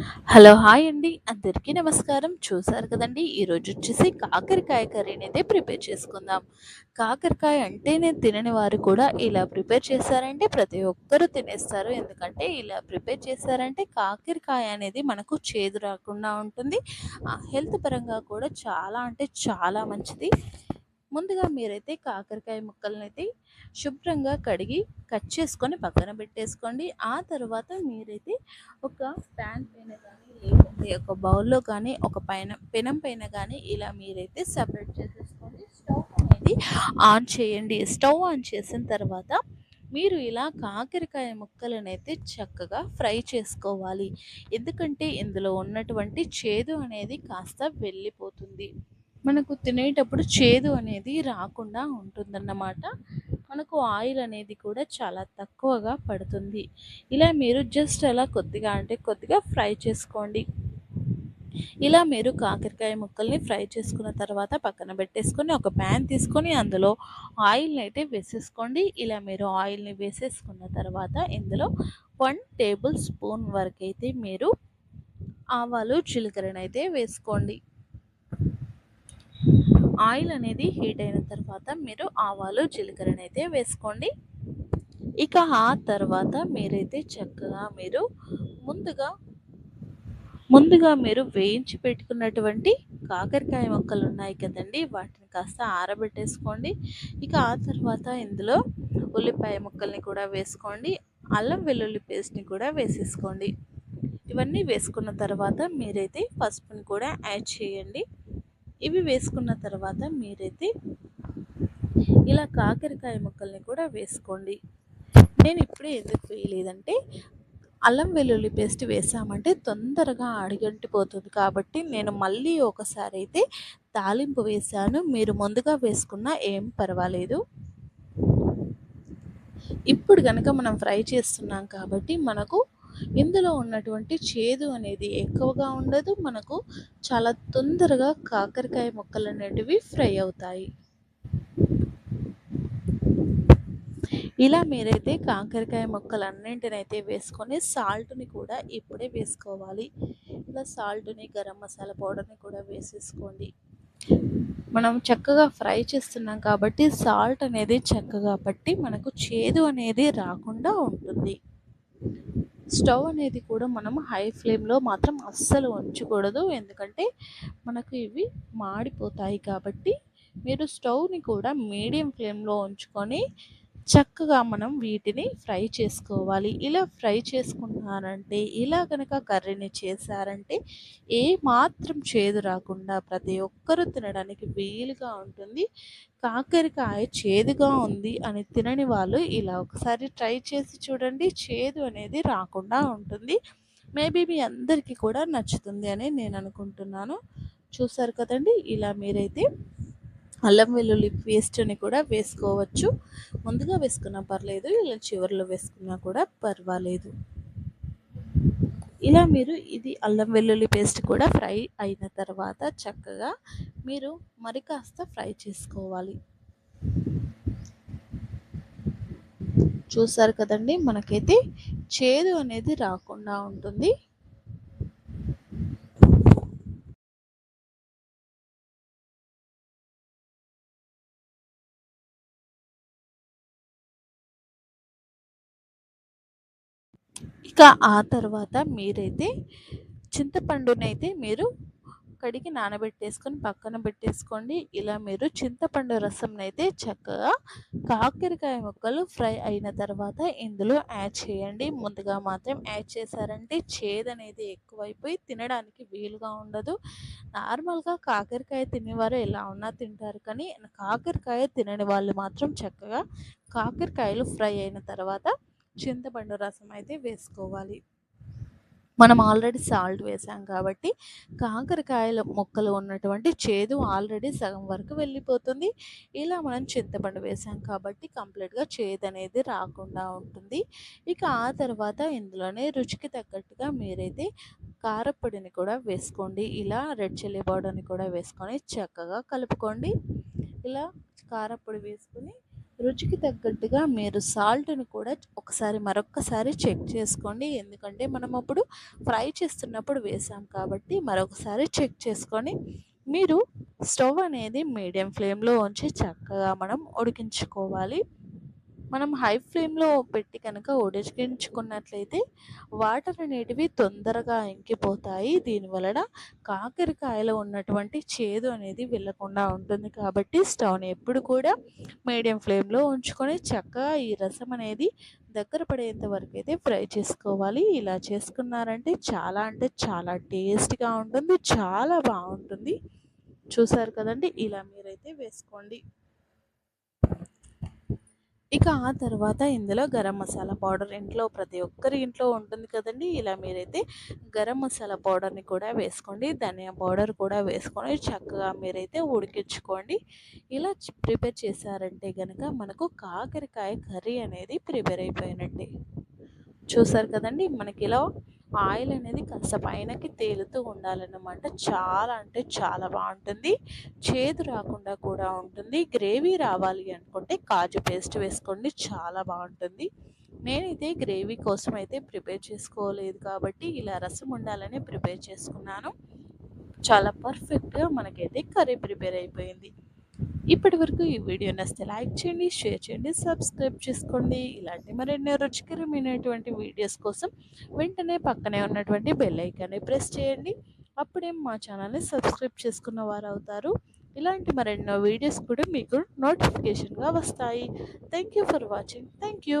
Hello hi అండి. అందరికీ నమస్కారం. చూసారు కదండి ఈరోజు వచ్చేసి కాకరకాయ కర్రీ అనేది ప్రిపేర్ చేసుకుందాం. కాకరకాయ అంటేనే తినని వారు కూడా ఇలా ప్రిపేర్ చేశారంటే ప్రతి ఒక్కరూ తినేస్తారు. ఎందుకంటే ఇలా ప్రిపేర్ చేశారంటే కాకరకాయ అనేది మనకు చేదు రాకుండా ఉంటుంది. హెల్త్ పరంగా కూడా చాలా అంటే చాలా మంచిది. ముందుగా మీరైతే కాకరకాయ ముక్కలనైతే అయితే శుభ్రంగా కడిగి కట్ చేసుకొని పక్కన పెట్టేసుకోండి. ఆ తర్వాత మీరైతే ఒక ప్యాన్ పైన కానీ లేకపోతే ఒక బౌల్లో కానీ ఒక పైన పెనం పైన కానీ ఇలా మీరైతే సపరేట్ చేసేసుకోండి. స్టవ్ అనేది ఆన్ చేయండి. స్టవ్ ఆన్ చేసిన తర్వాత మీరు ఇలా కాకరకాయ ముక్కలను అయితే చక్కగా ఫ్రై చేసుకోవాలి. ఎందుకంటే ఇందులో ఉన్నటువంటి చేదు అనేది కాస్త వెళ్ళిపోతుంది. మనకు తినేటప్పుడు చేదు అనేది రాకుండా ఉంటుందన్నమాట. మనకు ఆయిల్ అనేది కూడా చాలా తక్కువగా పడుతుంది. ఇలా మీరు జస్ట్ అలా కొద్దిగా అంటే కొద్దిగా ఫ్రై చేసుకోండి. ఇలా మీరు కాకరకాయ ముక్కల్ని ఫ్రై చేసుకున్న తర్వాత పక్కన పెట్టేసుకొని ఒక ప్యాన్ తీసుకొని అందులో ఆయిల్ని అయితే వేసేసుకోండి. ఇలా మీరు ఆయిల్ని వేసేసుకున్న తర్వాత ఇందులో వన్ టేబుల్ స్పూన్ వరకు అయితే మీరు ఆవాలు జీలకర్రనైతే వేసుకోండి. ఆయిల్ అనేది హీట్ అయిన తర్వాత మీరు ఆవాలు జీలకర్రని అయితే వేసుకోండి. ఇక ఆ తర్వాత మీరైతే చక్కగా మీరు ముందుగా ముందుగా మీరు వేయించి పెట్టుకున్నటువంటి కాకరకాయ మొక్కలు ఉన్నాయి కదండి వాటిని కాస్త ఆరబెట్టేసుకోండి. ఇక ఆ తర్వాత ఇందులో ఉల్లిపాయ ముక్కల్ని కూడా వేసుకోండి. అల్లం వెల్లుల్లి పేస్ట్ని కూడా వేసేసుకోండి. ఇవన్నీ వేసుకున్న తర్వాత మీరైతే పసుపుని కూడా యాడ్ చేయండి. ఇవి వేసుకున్న తర్వాత మీరైతే ఇలా కాకరకాయ ముక్కల్ని కూడా వేసుకోండి. నేను ఇప్పుడే ఎందుకు వేయలేదంటే అల్లం వెల్లుల్లి పేస్ట్ వేసామంటే తొందరగా అడిగంటిపోతుంది. కాబట్టి నేను మళ్ళీ ఒకసారి అయితే తాలింపు వేసాను. మీరు ముందుగా వేసుకున్నా ఏం పర్వాలేదు. ఇప్పుడు కనుక మనం ఫ్రై చేస్తున్నాం కాబట్టి మనకు ఇందులో ఉన్నటువంటి చేదు అనేది ఎక్కువగా ఉండదు మనకు చాలా తొందరగా కాకరకాయ ముక్కలు అనేటివి ఫ్రై అవుతాయి. ఇలా మీరైతే కాకరకాయ ముక్కలన్నింటినైతే వేసుకొని సాల్ట్ని కూడా ఇప్పుడే వేసుకోవాలి. ఇలా సాల్ట్ని గరం మసాలా పౌడర్ని కూడా వేసేసుకోండి. మనం చక్కగా ఫ్రై చేస్తున్నాం కాబట్టి సాల్ట్ అనేది చక్కగా పట్టి మనకు చేదు అనేది రాకుండా ఉంటుంది. స్టవ్ అనేది కూడా మనం హై ఫ్లేమ్లో మాత్రం అస్సలు ఉంచకూడదు. ఎందుకంటే మనకు ఇవి మాడిపోతాయి కాబట్టి మీరు స్టవ్ని కూడా మీడియం ఫ్లేమ్లో ఉంచుకొని చక్కగా మనం వీటిని ఫ్రై చేసుకోవాలి. ఇలా ఫ్రై చేసుకున్నారంటే ఇలా కనుక కర్రీని చేశారంటే ఏ మాత్రం చేదు రాకుండా ప్రతి ఒక్కరూ తినడానికి వీలుగా ఉంటుంది. కాకరకాయ చేదుగా ఉంది అని తినని వాళ్ళు ఇలా ఒకసారి ట్రై చేసి చూడండి. చేదు అనేది రాకుండా ఉంటుంది. మేబీ మీ అందరికీ కూడా నచ్చుతుంది అని నేను అనుకుంటున్నాను. చూసారు కదండి? ఇలా మీరైతే అల్లం వెల్లుల్లి పేస్ట్ని కూడా వేసుకోవచ్చు. ముందుగా వేసుకున్నా పర్లేదు ఇలా చివరిలో వేసుకున్నా కూడా పర్వాలేదు. ఇలా మీరు ఇది అల్లం వెల్లుల్లి పేస్ట్ కూడా ఫ్రై అయిన తర్వాత చక్కగా మీరు మరి కాస్త ఫ్రై చేసుకోవాలి. చూసారు కదండి మనకైతే చేదు అనేది రాకుండా ఉంటుంది. ఇక ఆ తర్వాత మీరైతే చింతపండునైతే మీరు కడిగి నానబెట్టేసుకొని పక్కన పెట్టేసుకోండి. ఇలా మీరు చింతపండు రసంనైతే చక్కగా కాకరకాయ ముక్కలు ఫ్రై అయిన తర్వాత ఇందులో యాడ్ చేయండి. ముందుగా మాత్రం యాడ్ చేశారంటే చేదు అనేది ఎక్కువైపోయి తినడానికి వీలుగా ఉండదు. నార్మల్గా కాకరకాయ తినేవారు ఎలా ఉన్నా తింటారు. కానీ కాకరకాయ తినని వాళ్ళు మాత్రం చక్కగా కాకరకాయలు ఫ్రై అయిన తర్వాత చింతపండు రసం అయితే వేసుకోవాలి. మనం ఆల్రెడీ సాల్ట్ వేసాం కాబట్టి కాకరకాయల మొక్కలు ఉన్నటువంటి చేదు ఆల్రెడీ సగం వరకు వెళ్ళిపోతుంది. ఇలా మనం చింతపండు వేసాం కాబట్టి కంప్లీట్గా చేదు అనేది రాకుండా ఉంటుంది. ఇక ఆ తర్వాత ఇందులోనే రుచికి తగ్గట్టుగా మీరైతే కారపొడిని కూడా వేసుకోండి. ఇలా రెడ్ చిల్లీ పౌడర్ని కూడా వేసుకొని చక్కగా కలుపుకోండి. ఇలా కారపొడి వేసుకుని రుచికి తగ్గట్టుగా మీరు సాల్ట్‌ని కూడా ఒకసారి మరొక్కసారి చెక్ చేసుకోండి. ఎందుకంటే మనం అప్పుడు ఫ్రై చేస్తున్నప్పుడు వేసాం కాబట్టి మరొకసారి చెక్ చేసుకొని మీరు స్టవ్ అనేది మీడియం ఫ్లేమ్‌లో ఉంచి చక్కగా మనం ఉడికించుకోవాలి. మనం హై ఫ్లేమ్‌లో పెట్టి కనుక ఉడికించుకున్నట్లయితే వాటర్ అనేటివి తొందరగా ఇంకిపోతాయి. దీనివలన కాకరకాయలో ఉన్నటువంటి చేదు అనేది వెళ్ళకుండా ఉంటుంది కాబట్టి స్టవ్‌ని ఎప్పుడు కూడా మీడియం ఫ్లేమ్‌లో ఉంచుకొని చక్కగా ఈ రసం అనేది దగ్గర పడేంత అయితే ఫ్రై చేసుకోవాలి. ఇలా చేసుకున్నారంటే చాలా అంటే చాలా టేస్ట్‌గా ఉంటుంది. చాలా బాగుంటుంది చూసారు కదండి ఇలా మీరైతే వేసుకోండి. ఇక ఆ తర్వాత ఇందులో గరం మసాలా పౌడర్ ఇంట్లో ప్రతి ఒక్కరి ఇంట్లో ఉంటుంది కదండి ఇలా మీరైతే గరం మసాలా పౌడర్‌ని కూడా వేసుకోండి. ధనియా పౌడర్ కూడా వేసుకొని చక్కగా మీరైతే ఉడికించుకోండి. ఇలా ప్రిపేర్ చేశారంటే కనుక మనకు కాకరకాయ కర్రీ అనేది ప్రిపేర్ అయిపోయినట్టే. చూసారు మనకి ఇలా ఆయిల్ అనేది కాస్త పైనకి తేలుతూ ఉండాలన్నమాట. చాలా అంటే చాలా బాగుంటుంది చేదు రాకుండా కూడా ఉంటుంది. గ్రేవీ రావాలి అనుకుంటే కాజు పేస్ట్ వేసుకోండి. చాలా బాగుంటుంది నేనైతే గ్రేవీ కోసం అయితే ప్రిపేర్ చేసుకోలేదు కాబట్టి ఇలా రసం ఉండాలని ప్రిపేర్ చేసుకున్నాను. చాలా పర్ఫెక్ట్‌గా మనకైతే కర్రీ ప్రిపేర్ అయిపోయింది. ఇప్పటివరకు ఈ వీడియో నచ్చితే లైక్ చేయండి, షేర్ చేయండి, సబ్స్క్రైబ్ చేసుకోండి. ఇలాంటి మరెన్నో రుచికరమైనటువంటి వీడియోస్ కోసం వెంటనే పక్కనే ఉన్నటువంటి బెల్ ఐకాన్ని ప్రెస్ చేయండి. అప్పుడే మా ఛానల్‌ని సబ్స్క్రైబ్ చేసుకున్న వారవుతారు. ఇలాంటి మరెన్నో వీడియోస్ కూడా మీకు నోటిఫికేషన్‌గా వస్తాయి. Thank you for watching. Thank you.